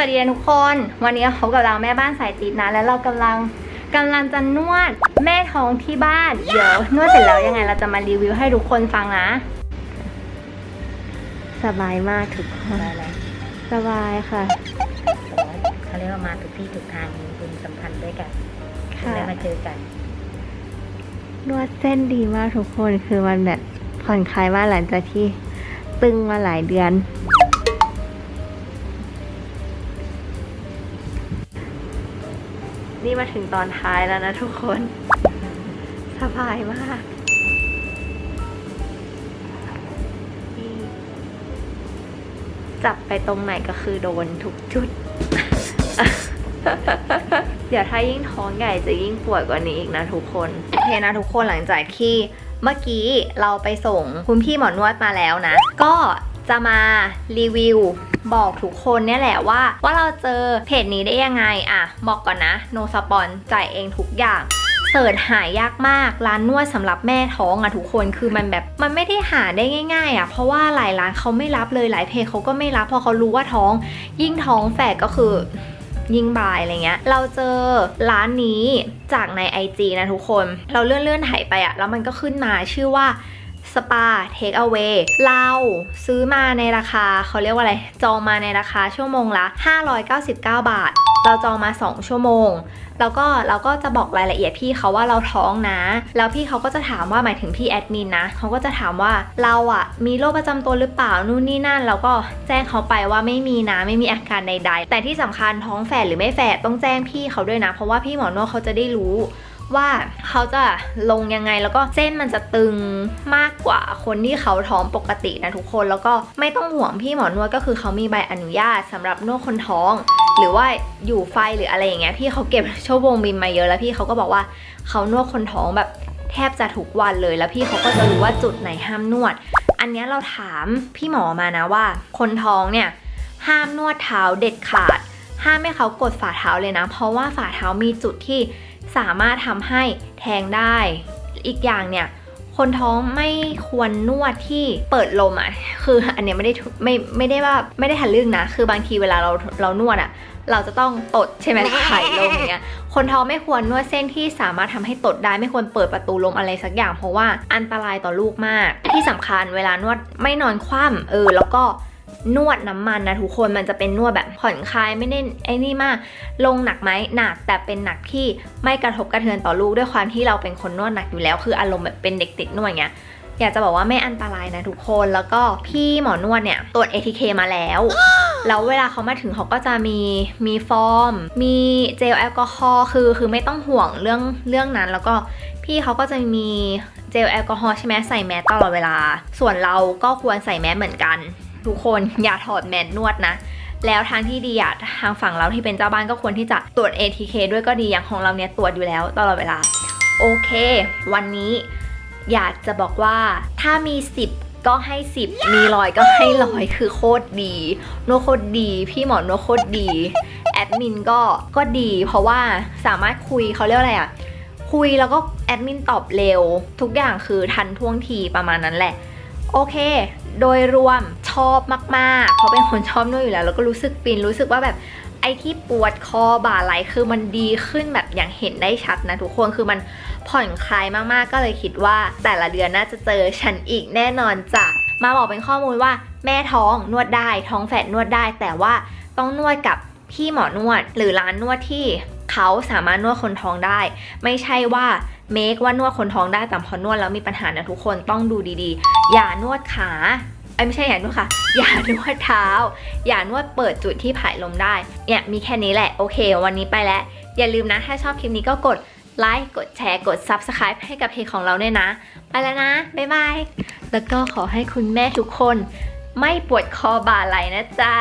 สวัสดีทุกคน วันนี้พบกับเราแม่บ้านสายติดนะ แล้วเรากำลังกำลังจะนวดแม่ท้องที่บ้าน เดี๋ยวนวดเสร็จแล้วยังไงเราจะมารีวิวให้ทุกคนฟังนะ สบายมากทุกคนอะไรสบายค่ะเขาเรียกว่ามาถูกที่ถูกทางมีบุญสัมพันธ์ด้วยกันค่ะได้มาเจอกัน นวดเส้นดีมากทุกคนคือมันแบบผ่อนคลายมากหลังจากที่ตึงมาหลายเดือน นี่มาถึงตอนท้ายแล้วนะทุกคน สบายมากจับไปตรงไหนก็คือโดนทุกจุด เดี๋ยวถ้ายิ่งท้องใหญ่จะยิ่งปวดกว่านี้อีกนะทุกคนโอเคนะทุกคนหลังจากที่เมื่อกี้เราไปส่งคุณพี่หมอนวดมาแล้วนะ ก็ จะมารีวิวบอกทุกคนเนี่ยแหละว่า ว่าเราเจอเพจนี้ได้ยังไงอะบอกก่อนนะโนสปอนจ่ายเองทุกอย่างเสิร์ชหายากมากร้านนวดสำหรับแม่ท้องอะทุกคนคือมันแบบมันไม่ได้หาได้ง่ายๆอะเพราะว่าหลายร้านเขาไม่รับเลยหลายเพจเขาก็ไม่รับเพราะเขารู้ว่าท้อง ยิ่งท้องแฝดก็คือยิ่งบายอะไรเงี้ย เราเจอร้านนี้จากใน IG นะทุกคน เราเลื่อนเลื่อนๆถ่ายไปอะแล้วมันก็ขึ้นมาชื่อว่า สปาเทคเอา a y เราซื้อมาในราคาเขาเรียกว่าอะไร จองมาในราคาชั่วโมงละ 599 บาท เราจองมา 2 ชั่วโมง แล้วก็เราก็จะบอกรายละเอียดพี่เขาว่าเราท้องนะ แล้วพี่เขาก็จะถามว่าหมายถึงพี่แอดมินนะเขาก็จะถามว่าเราอะมีโรคประจำตัวหรือเปล่านู่นนี่นั่นแล้วก็แจ้งเขาไปว่าไม่มีนะไม่มีอาการใด ๆ แต่ที่สำคัญท้องแฝดหรือไม่แฝดต้องแจ้งพี่เขาด้วยนะ เพราะว่าพี่หมอนวดเขาจะได้รู้ ว่าเขาจะลงยังไงแล้วก็เส้นมันจะตึงมากกว่าคนที่เขาท้องปกตินะทุกคนแล้วก็ไม่ต้องห่วงพี่หมอนวดก็คือเขามีใบอนุญาตสำหรับนวดคนท้อง หรือว่าอยู่ไฟหรืออะไรอย่างเงี้ยพี่เขาเก็บชั่วโมงบินมาเยอะแล้วพี่เขาก็บอกว่าเขานวดคนท้องแบบแทบจะทุกวันเลยแล้วพี่เขาก็จะรู้ว่าจุดไหนห้ามนวด อันนี้เราถามพี่หมอมานะว่า คนท้องเนี่ยห้ามนวดเท้าเด็ดขาด ห้ามให้เขากดฝ่าเท้าเลยนะ เพราะว่าฝ่าเท้ามีจุดที่สามารถทำให้แทงได้ อีกอย่างเนี่ยคนท้องไม่ควรนวดที่เปิดลมอะ คืออันเนี้ยไม่ได้ไม่ไม่ได้ว่าไม่ได้ทะลึ่งนะ คือบางทีเวลาเราเรานวดอะ เราจะต้องตดใช่ไหมไข่ลมอย่างเงี้ย คนท้องไม่ควรนวดเส้นที่สามารถทำให้ตดได้ไม่ควรเปิดประตูลมอะไรสักอย่าง เพราะว่าอันตรายต่อลูกมาก ที่สำคัญเวลานวดไม่นอนคว่ำเออแล้วก็ นวดน้ำมันนะทุกคนมันจะเป็นนวดแบบผ่อนคลายไม่ได้ไอ้นี่มาก ลงหนักไหมหนักแต่เป็นหนักที่ไม่กระทบกระเทือนต่อลูกด้วยความที่เราเป็นคนนวดหนักอยู่แล้ว คืออารมณ์แบบเป็นเด็กๆนวดเงี้ยอยากจะบอกว่าไม่อันตรายนะทุกคนแล้วก็พี่หมอนวดเนี่ยตรวจ ATK มาแล้ว แล้วเวลาเขามาถึงเขาก็จะมีมีฟอร์ม มีเจลแอลกอฮอล์คือคือไม่ต้องห่วงเรื่องเรื่องนั้น แล้วก็พี่เขาก็จะมีเจลแอลกอฮอล์ใช่ไหมใส่แมสตลอดเวลา ส่วนเราก็ควรใส่แมสเหมือนกัน ทุกคนอย่าถอดแมสนวดนะ แล้วทางที่ดีอะทางฝั่งเราที่เป็นเจ้าบ้านก็ควรที่จะตรวจ ATK ด้วยก็ดีอย่างของเราเนี่ยตรวจอยู่แล้วตลอดเวลา โอเค วันนี้อยากจะบอกว่าถ้ามี 10ก็ให้ 10 มีร้อยก็ให้ร้อยคือโคตรดี โนโคตรดี พี่หมอโนโคตรดี แอดมินก็ก็ดี เพราะว่าสามารถคุยเขาเรียกอะไรอะคุยแล้วก็แอดมินตอบเร็ว ทุกอย่างคือทันท่วงทีประมาณนั้นแหละ โอเค โดยรวมชอบมากๆ เพราะเป็นคนชอบนวดอยู่แล้ว แล้วก็รู้สึกฟินรู้สึกว่าแบบไอ้ที่ปวดคอบ่าไหลคือมันดีขึ้นแบบอย่างเห็นได้ชัดนะทุกคนคือมันผ่อนคลายมากๆ ก็เลยคิดว่า แต่ละเดือนน่าจะเจอฉันอีกแน่นอนจ้ะมาบอกเป็นข้อมูลว่าแม่ท้องนวดได้ท้องแฝดนวดได้ แต่ว่าต้องนวดกับพี่หมอนวด หรือร้านนวดที่ เขาสามารถนวดคนท้องได้ ไม่ใช่ว่าเมคว่านวดคนท้องได้แต่พอนวดแล้วมีปัญหานะทุกคนต้องดูดีๆ อย่านวดขาไอ้ไม่ใช่อย่านวดขาอย่านวดเท้า อย่านวดเปิดจุดที่ผายลมได้ เนี่ยมีแค่นี้แหละ โอเค วันนี้ไปแล้ว อย่าลืมนะ ถ้าชอบคลิปนี้ก็กดไลค์ กดแชร์ กด Subscribe ให้กับเพจของเราด้วยนะ ไปแล้วนะ บ๊ายบาย แล้วก็ขอให้คุณแม่ทุกคน ไม่ปวดคอบ่าไหลนะจ๊ะ